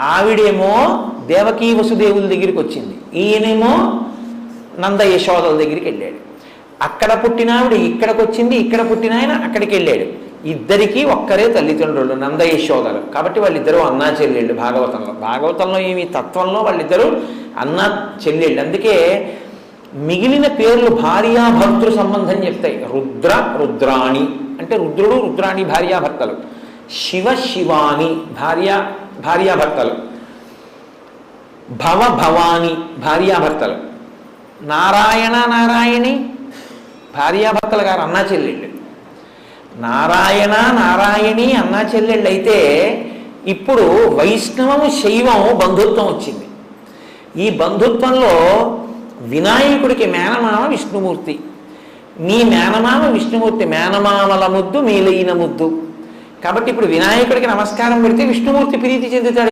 ఆవిడేమో దేవకీ వసుదేవుల దగ్గరికి వచ్చింది. ఈయనేమో నంద యశోదల దగ్గరికి వెళ్ళాడు. అక్కడ పుట్టిన ఆవిడ ఇక్కడికి వచ్చింది ఇక్కడ పుట్టిన ఆయన అక్కడికి వెళ్ళాడు. ఇద్దరికీ ఒక్కరే తల్లిదండ్రులు నంద యశోదలు కాబట్టి వాళ్ళిద్దరూ అన్నా చెల్లెళ్ళు భాగవతంలో. భాగవతంలో ఏమి తత్వంలో వాళ్ళిద్దరూ అన్నా చెల్లెళ్ళు. అందుకే మిగిలిన పేర్లు భార్యాభర్తృ సంబంధం చెప్తాయి. రుద్ర రుద్రాణి. అంటే రుద్రుడు రుద్రాణి భార్యాభర్తలు. శివ శివాని భార్య భార్యాభర్తలు. భవ భవాని భార్యాభర్తలు. నారాయణ నారాయణి భార్యాభర్తలు గారు అన్నా చెల్లెళ్ళు. నారాయణ నారాయణి అన్నా చెల్లెళ్ళు అయితే ఇప్పుడు వైష్ణవము శైవం బంధుత్వం వచ్చింది. ఈ బంధుత్వంలో వినాయకుడికి మేనమామ విష్ణుమూర్తి. మీ మేనమామ విష్ణుమూర్తి మేనమామల ముద్దు మీలైన ముద్దు. కాబట్టి ఇప్పుడు వినాయకుడికి నమస్కారం పెడితే విష్ణుమూర్తి ప్రీతి చెందుతాడు.